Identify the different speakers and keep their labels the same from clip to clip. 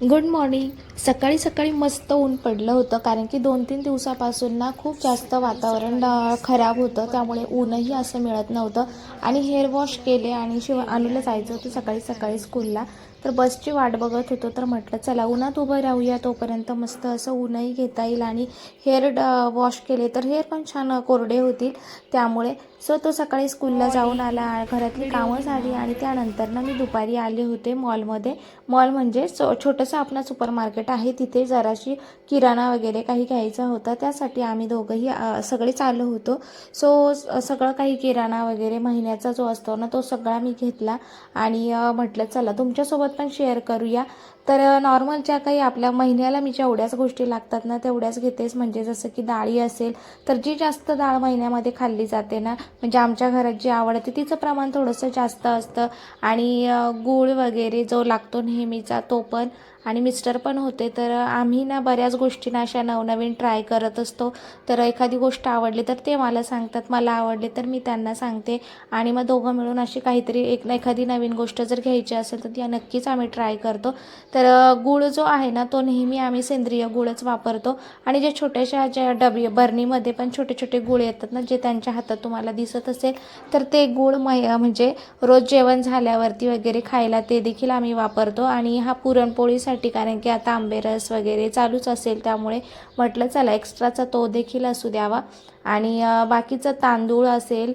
Speaker 1: Good morning सकाळी सकाळी मस्त ऊन पडलं होतं कारण की दोन तीन दिवसापासून ना खूप जास्त वातावरण खराब होतं त्यामुळे ऊनही असं मिळत नव्हतं. आणि हेअर वॉश केले आणि शिव अनुला जायचं होतं सकाळी सकाळी स्कूलला तर बसची वाट बघत होतो तर म्हटलं चला उन्हात उभं राहूया तोपर्यंत मस्त असं ऊनही घेता येईल आणि हेअर ड वॉश केले. तर हेअर पण छान कोरडे होतील. त्यामुळे सो तो सकाळी स्कूलला जाऊन आला घरातली कामं झाली आणि त्यानंतर ना मी दुपारी आले होते मॉलमध्ये मॉल म्हणजे छोटंसं आपलं सुपर मार्केट आहे तिथे जराशी किराणा वगैरे काही घ्यायचा होता. त्यासाठी आम्ही दोघंही सगळे चाललो होतो. सो सगळं काही किराणा वगैरे महिन्याचा जो असतो ना तो सगळा मी घेतला. आणि म्हटलं चला तुमच्यासोबत पण शेअर करूया. तर नॉर्मल ज्या काही आपल्या महिन्याला मी जेवढ्याच गोष्टी लागतात ना तेवढ्याच घेतेच म्हणजे जसं की डाळी असेल तर जी जास्त डाळ महिन्यामध्ये खाल्ली जाते ना म्हणजे आमच्या घरात जी आवडते तिचं प्रमाण थोडंसं जास्त असतं. आणि गूळ वगैरे जो लागतो नेहमीचा तो पण आणि मिस्टर पण होते तर आम्ही ना बऱ्याच गोष्टींना अशा नवनवीन ट्राय करत असतो. तर एखादी गोष्ट आवडली तर ते मला सांगतात मला आवडली तर मी त्यांना सांगते. आणि मग दोघं मिळून अशी काहीतरी एक एखादी नवीन गोष्ट जर घ्यायची असेल तर ती नक्कीच आम्ही ट्राय करतो. तर गूळ जो आहे ना तो नेहमी आम्ही सेंद्रिय गुळच वापरतो. आणि जे छोट्याशा ज्या डबी बर्नीमध्ये पण छोटे छोटे गुळ येतात ना जे त्यांच्या हातात तुम्हाला दिसत असेल तर ते गूळ मै म्हणजे रोज जेवण झाल्यावरती वगैरे खायला ते देखील आम्ही वापरतो. आणि हा पुरणपोळीसाठी कारण की आता आंबेरस वगैरे चालूच असेल त्यामुळे म्हटलं चला एक्स्ट्राचा तो देखील असू द्यावा. आणि बाकीचं तांदूळ असेल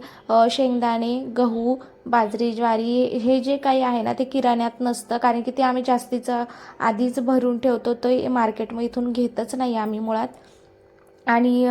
Speaker 1: शेंगदाणे गहू बाजरी ज्वारी हे जे काही आहे ना ते किराण्यात नसतं कारण की ते आम्ही जास्तीचं आधीच भरून ठेवतो ते मार्केटमध्ये इथून घेतच नाही आम्ही मुळात. आणि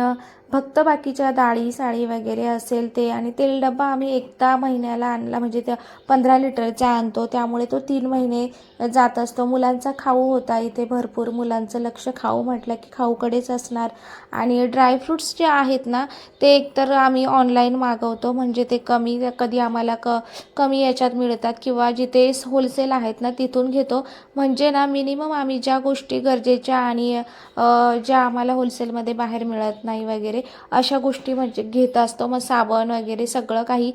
Speaker 1: फक्त बाकीच्या डाळी साळी वगैरे असेल ते आणि तेल डब्बा आम्ही एकदा महिन्याला आणला म्हणजे त्या पंधरा लिटरचा आणतो. त्यामुळे तो तीन महिने जात असतो. मुलांचा खाऊ होता इथे भरपूर. मुलांचं लक्ष खाऊ म्हटलं की खाऊकडेच असणार. आणि ड्रायफ्रूट्स जे आहेत ना ते एकतर आम्ही ऑनलाईन मागवतो. म्हणजे ते कमी कधी आम्हाला क कमी याच्यात मिळतात किंवा जिथे होलसेल आहेत ना तिथून घेतो. म्हणजे ना मिनिमम आम्ही ज्या गोष्टी गरजेच्या आणि ज्या आम्हाला होलसेलमध्ये बाहेर मिळत नाही वगैरे अशा गोष्टी म्हणजे घेत असतो. मग साबण वगैरे सगळं काही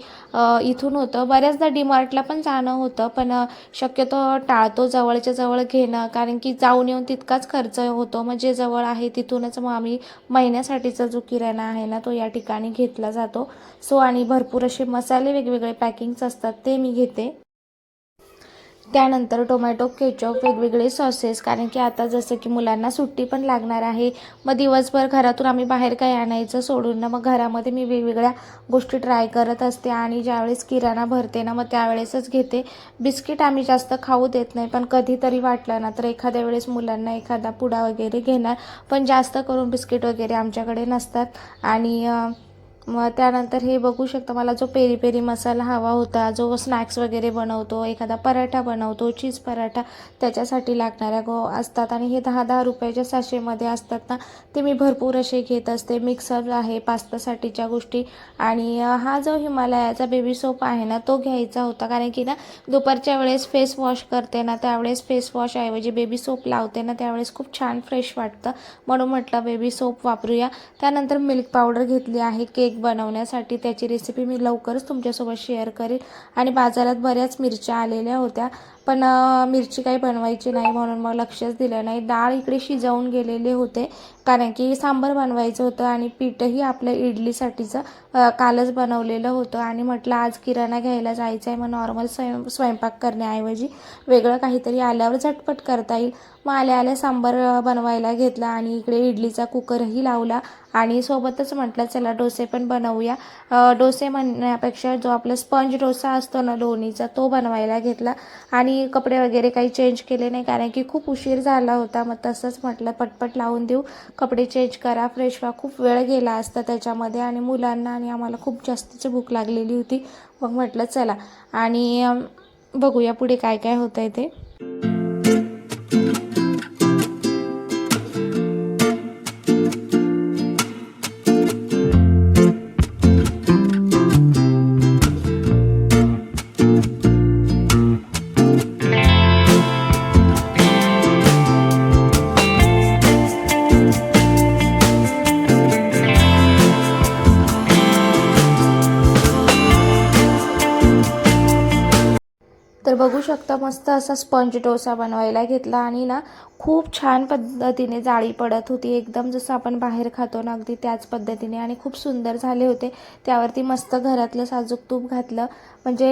Speaker 1: इथून होतं. बऱ्याचदा डीमार्टला पण जाणं होतं पण शक्यतो टाळतो जवळच्या जवळ घेणं. कारण की जाऊन येऊन तितकाच खर्च होतो. मग जे जवळ आहे तिथूनच मग आम्ही महिन्यासाठीचा जो किराणा आहे ना तो या ठिकाणी घेतला जातो. सो आणि भरपूर असे मसाले वेगवेगळे पॅकिंग्स असतात ते मी घेते. त्यानंतर टोमॅटो केचप वेगवेगळे सॉसेस कारण की आता जसं की मुलांना सुट्टी पण लागणार आहे मग दिवसभर घरातून आम्ही बाहेर काय आणायचं सोडून ना मग घरामध्ये मी वेगवेगळ्या गोष्टी ट्राय करत असते आणि ज्यावेळेस किराणा भरते ना मग त्यावेळेसच घेते. बिस्किट आम्ही जास्त खाऊ देत नाही पण कधीतरी वाटलं ना तर एखाद्या वेळेस मुलांना एखादा पुडा वगैरे घेणार पण जास्त करून बिस्किट वगैरे आमच्याकडे नसतात. आणि मग त्यानंतर हे बघू शकता मला जो पेरी पेरी मसाला हवा होता जो स्नॅक्स वगैरे बनवतो एखादा पराठा बनवतो चीज पराठा त्याच्यासाठी लागणाऱ्या गो असतात. आणि हे दहा दहा रुपयाच्या साशेमध्ये असतात ना ते मी भरपूर असे घेत असते. मिक्सर आहे पास्तासाठीच्या गोष्टी. आणि हा जो हिमालयाचा बेबी सोप आहे ना तो घ्यायचा होता. कारण की ना दुपारच्या वेळेस फेस वॉश करते ना त्यावेळेस फेस वॉशऐवजी बेबी सोप लावते ना त्यावेळेस खूप छान फ्रेश वाटतं. म्हणून म्हटलं बेबी सोप वापरूया. त्यानंतर मिल्क पावडर घेतली आहे केक बनवण्यासाठी त्याची रेसिपी मी लवकरच तुमच्यासोबत शेअर करेल. आणि बाजारात बऱ्याच मिरच्या आलेल्या होत्या. पण मिरची काही बनवायची नाही म्हणून मग लक्षच दिलं नाही. डाळ इकडे शिजवून गेलेले होते. कारण की सांबार बनवायचं होतं आणि पीठही आपल्या इडलीसाठीचं कालच बनवलेलं होतं. आणि म्हटलं आज किराणा घ्यायला जायचं आहे मग नॉर्मल स्वयं स्वयंपाक करण्याऐवजी वेगळं काहीतरी आल्यावर झटपट करता येईल. मग आल्या आल्या सांबार बनवायला घेतला आणि इकडे इडलीचा कुकरही लावला. आणि सोबतच म्हटलं चला डोसे पण बनवूया. डोसे म्हणण्यापेक्षा जो आपला स्पंज डोसा असतो ना लोणीचा तो बनवायला घेतला. आणि कपडे वगैरे काही चेंज केले नाही कारण की खूप उशीर झाला होता. मग तसंच म्हटलं पटपट लावून देऊ. कपडे चेंज करा. फ्रेश व्हा. खूप वेळ गेला असता त्याच्यामध्ये आणि मुलांना आणि आम्हाला खूप जास्तीची भूक लागलेली होती. मग म्हटलं चला. आणि बघूया पुढे काय काय होतं आहे ते. मस्त असा स्पंज डोसा बनवायला घेतला आणि ना खूप छान पद्धतीने जाळी पडत होती. एकदम जसं आपण बाहेर खातो ना अगदी त्याच पद्धतीने आणि खूप सुंदर झाले होते. त्यावरती मस्त घरातलं साजूक तूप घातलं. म्हणजे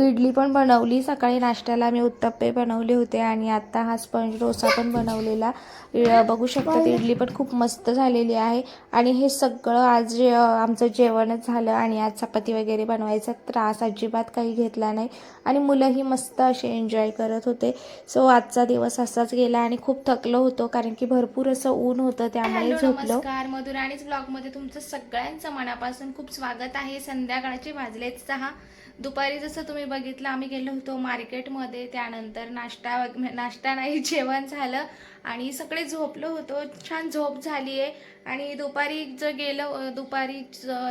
Speaker 1: इडली पण बनवली. सकाळी नाश्त्याला मी उत्तप्पे बनवले होते आणि आत्ता हा स्पंज डोसा पण बनवलेला. बघू शकता इडली पण खूप मस्त झालेली आहे. आणि हे सगळं आज जे, आमचं जेवणच झालं आणि आज चपाती वगैरे बनवायचा त्रास अजिबात काही घेतला नाही. आणि मुलंही मस्त असे एन्जॉय करत होते. सो आजचा दिवस असाच गेला आणि खूप थकलो होतो कारण की भरपूर असं ऊन होतं त्यामुळे झोपलो.
Speaker 2: नमस्कार. मधुराणीच ब्लॉगमध्ये तुमचं सगळ्यांचं मनापासून खूप स्वागत आहे. संध्याकाळचे वाजलेत सहा. दुपारी जसं तुम्ही बघितलं आम्ही गेलो होतो मार्केटमध्ये. त्यानंतर नाश्ता वग- नाश्ता नाही जेवण झालं आणि सगळे झोपलो होतो. छान झोप झाली आहे आणि दुपारी जर गेलं दुपारी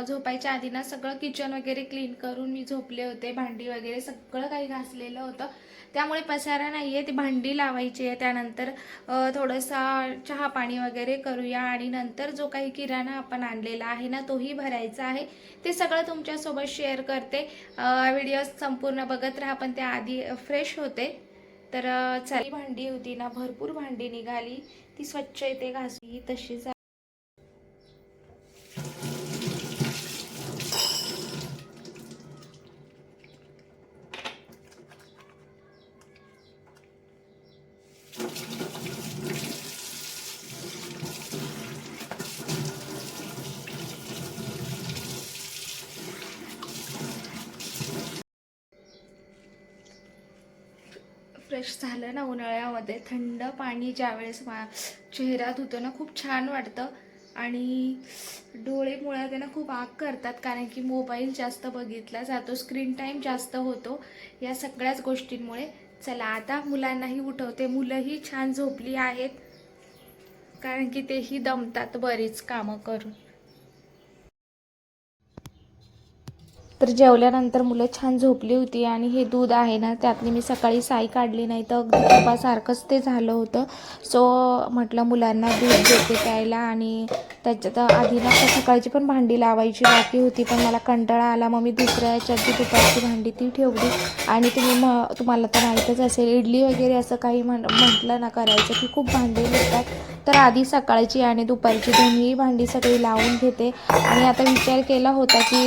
Speaker 2: झोपायच्या आधी ना सगळं किचन वगैरे क्लीन करून मी झोपले होते. भांडी वगैरे सगळं काही घासलेलं होतं. त्यामुळे पसारा नाही आहे ती भांडी लावायची आहे. त्यानंतर थोडंसं थोडंसा चहा पाणी वगैरे करूया आणि नंतर जो काही किराणा आपण आणलेला आहे ना तोही भरायचा आहे. ते सगळं तुमच्यासोबत शेअर करते. व्हिडिओ संपूर्ण बघत राहा पण त्याआधी फ्रेश होते. तर चाली भांडी होती ना भरपूर भांडी निघाली. ती स्वच्छ इथे घासली तशीच आहे. फ्रेश झालं ना उन्हाळ्यामध्ये. थंड पाणी ज्यावेळेस मा चेहरा धुतो ना खूप छान वाटतं. आणि डोळे मुळात ना खूप आग करतात. कारण की मोबाईल जास्त बघितला जातो स्क्रीन टाईम जास्त होतो. या सगळ्याच गोष्टींमुळे चला आता मुलांनाही उठवते. मुलंही छान झोपली आहेत. कारण की तेही दमतात बरीच कामं करून.
Speaker 1: तर जेवल्यानंतर मुलं छान झोपली होती आणि हे दूध आहे ना त्यातली मी सकाळी साई काढली नाही तर अगदी तुपासारखंच ते झालं होतं. सो म्हटलं मुलांना दूध देते प्यायला आणि त्याच्यात आधी ना सकाळची पण भांडी लावायची बाकी होती पण मला कंटाळा आला. मग मी दुसऱ्या याच्यात जी दुपारची भांडी ती ठेवली आणि तुम्ही म तुम्हाला तर माहीतच असेल इडली वगैरे असं काही म्हण म्हटलं ना करायचं की खूप भांडी निघतात तर आधी सकाळची आणि दुपारची दोन्ही भांडी सगळी लावून घेते. आणि आता विचार केला होता की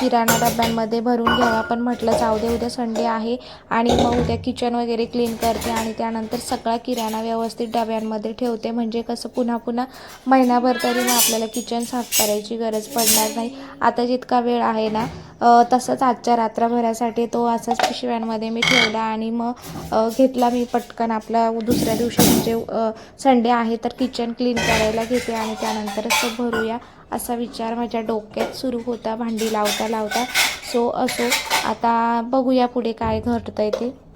Speaker 1: किराणा डब्यांमध्ये भरून घ्यावा. पण म्हटलं जाऊ दे उद्या संडे आहे आणि मग उद्या किचन वगैरे क्लीन करते आणि त्यानंतर सगळा किराणा व्यवस्थित डब्यांमध्ये ठेवते. म्हणजे कसं पुन्हा पुन्हा महिनाभर तरी मग आपल्याला किचन साफ करायची गरज पडणार नाही. आता जितका वेळ आहे ना तसंच आजच्या रात्रभरासाठी तो असाच पिशव्यांमध्ये मी ठेवला आणि मग घेतला मी पटकन आपला दुसऱ्या दिवशी म्हणजे संडे आहे तर किचन क्लीन करायला घेते आणि त्यानंतरच तो भरूया. असा विचार माझ्या डोक्यात सुरू होता भांडी लावता लावता. सो असो आता बघूया पुढे काय घडतं आहे ते.